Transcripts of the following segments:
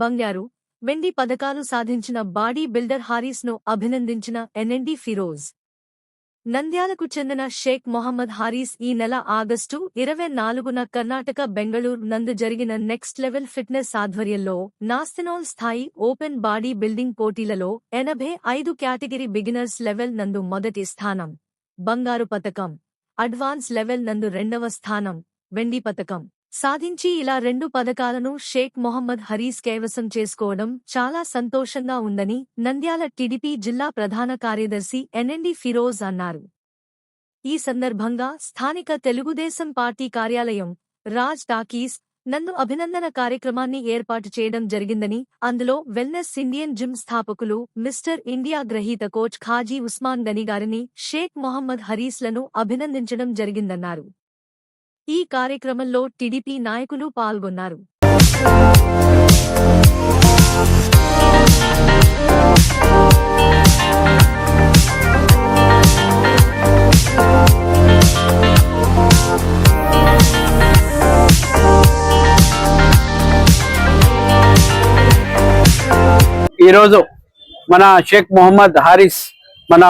బంగారు వెండి పథకాలు సాధించిన బాడీ బిల్డర్ హారీస్ను అభినందించిన ఎన్ఎండి ఫిరోజ్. నంద్యాలకు చెందిన షేక్ మొహమ్మద్ హారీస్ ఈ నెల ఆగస్టు ఇరవై నాలుగున కర్ణాటక బెంగళూరు నందు జరిగిన నెక్స్ట్ లెవెల్ ఫిట్నెస్ ఆధ్వర్యంలో నాస్తినోల్ స్థాయి ఓపెన్ బాడీ బిల్డింగ్ పోటీలలో ఎనభై ఐదు కేటగిరీ బిగినర్స్ లెవెల్ నందు మొదటి స్థానం. బంగారు పతకం అడ్వాన్స్ లెవెల్ నందు రెండవ స్థానం వెండి పతకం సాధించి ఇలా రెండు పథకాలను షేక్ మొహమ్మద్ హరీస్ కైవసం చేసుకోవడం చాలా సంతోషంగా ఉందని నంద్యాల టీడీపీ జిల్లా ప్రధాన కార్యదర్శి ఎన్ఎండి ఫిరోజ్ అన్నారు. ఈ సందర్భంగా స్థానిక తెలుగుదేశం పార్టీ కార్యాలయం రాజ్ టాకీస్ నందు అభినందన కార్యక్రమాన్ని ఏర్పాటు చేయడం జరిగిందని అందులో వెల్నెస్ ఇండియన్ జిమ్ స్థాపకులు మిస్టర్ ఇండియా గ్రహీత కోచ్ ఖాజీ ఉస్మాన్ గని గారిని షేక్ మొహమ్మద్ హరీస్లను అభినందించడం జరిగిందన్నారు. ఈ కార్యక్రమంలో టీడీపీ నాయకులు పాల్గొన్నారు. ఈ రోజు మన షేక్ మొహమ్మద్ హారిస్ మన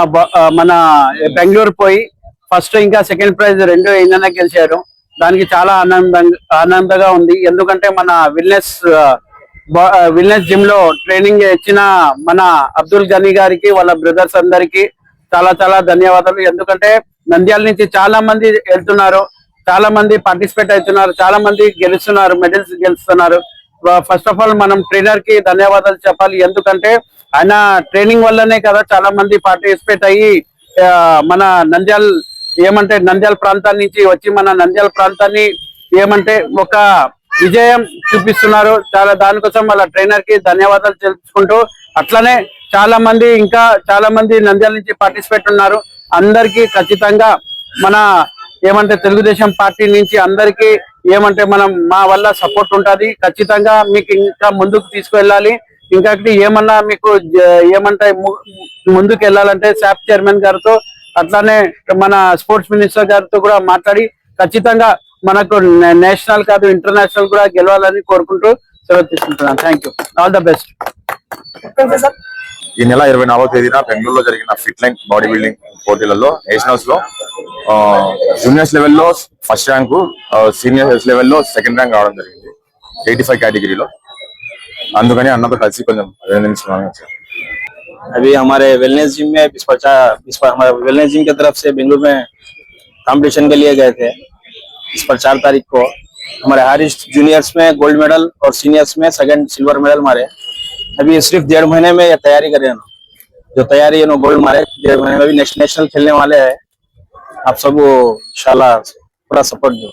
మన బెంగళూరు పోయి ఫస్ట్ ఇంకా సెకండ్ ప్రైజ్ రెండు ఏందన్నా గెలిచారు. దానికి చాలా ఆనందంగా ఆనందంగా ఉంది. ఎందుకంటే మన విల్నెస్ విల్నెస్ జిమ్లో ట్రైనింగ్ ఇచ్చిన మన అబ్దుల్ గనీ గారికి వాళ్ళ బ్రదర్స్ అందరికి చాలా చాలా ధన్యవాదాలు. ఎందుకంటే నంద్యాల నుంచి చాలా మంది వెళ్తున్నారు చాలా మంది పార్టిసిపేట్ అవుతున్నారు చాలా మంది గెలుస్తున్నారు మెడల్స్ గెలుస్తున్నారు. ఫస్ట్ ఆఫ్ ఆల్ మనం ట్రైనర్కి ధన్యవాదాలు చెప్పాలి. ఎందుకంటే ఆయన ట్రైనింగ్ వల్లనే కదా చాలా మంది పార్టిసిపేట్ అయ్యి మన నంద్యాల ఏమంటే నంద్యాల ప్రాంతాన్ని నుంచి వచ్చి మన నంద్యాల ప్రాంతాన్ని ఏమంటే ఒక విజయం చూపిస్తున్నారు. చాలా దానికోసం వాళ్ళ ట్రైనర్కి ధన్యవాదాలు తెలుసుకుంటూ అట్లనే చాలా మంది ఇంకా చాలా మంది నంద్యాల నుంచి పార్టిసిపేట్ ఉన్నారు. అందరికీ ఖచ్చితంగా మన ఏమంటే తెలుగుదేశం పార్టీ నుంచి అందరికీ ఏమంటే మనం మా వల్ల సపోర్ట్ ఉంటుంది. ఖచ్చితంగా మీకు ఇంకా ముందుకు తీసుకువెళ్ళాలి. ఇంకా ఏమన్నా మీకు ఏమంటే ము- ముందుకు వెళ్ళాలంటే శాప్ చైర్మన్ గారితో అట్లానే మన స్పోర్ట్స్ మినిస్టర్ గారితో కూడా మాట్లాడి ఖచ్చితంగా మనకు నేషనల్ కాదు ఇంటర్నేషనల్ కూడా గెలవాలని కోరుకుంటూ సెలవు తీసుకుంటున్నాను. Thank you all the best ఈ నెల ఇరవై నాలుగో తేదీన బెంగళూరులో జరిగిన ఫిట్ లైన్ బాడీ బిల్డింగ్ పోటీలలో నేషనల్స్లో జూనియర్స్ లెవెల్లో ఫస్ట్ ర్యాంకు సీనియర్స్ లెవెల్లో సెకండ్ ర్యాంక్ రావడం జరిగింది. ఎయిటీ ఫైవ్ కేటగిరీలో. అందుకని అన్నతో కలిసి కొంచెం అభినందించుకున్నాను సార్. अभी हमारे वेलनेस जिम में इस पर इस पर हमारे वेलनेस जिम की तरफ़ से बेंगलुरु में कंपटीशन के लिए गए थे। इस पर चार तारीख को हमारे हारिस जूनियर्स में गोल्ड मेडल और सीनियर्स में सेकंड सिल्वर मेडल मारे। अभी सिर्फ़ डेढ़ महीने में ये तैयारी करें ना। जो तैयारी है ना गोल्ड मारे। डेढ़ महीने में भी नेशनल खेलने वाले हैं। आप सब इंशाल्लाह पूरा सपोर्ट दो।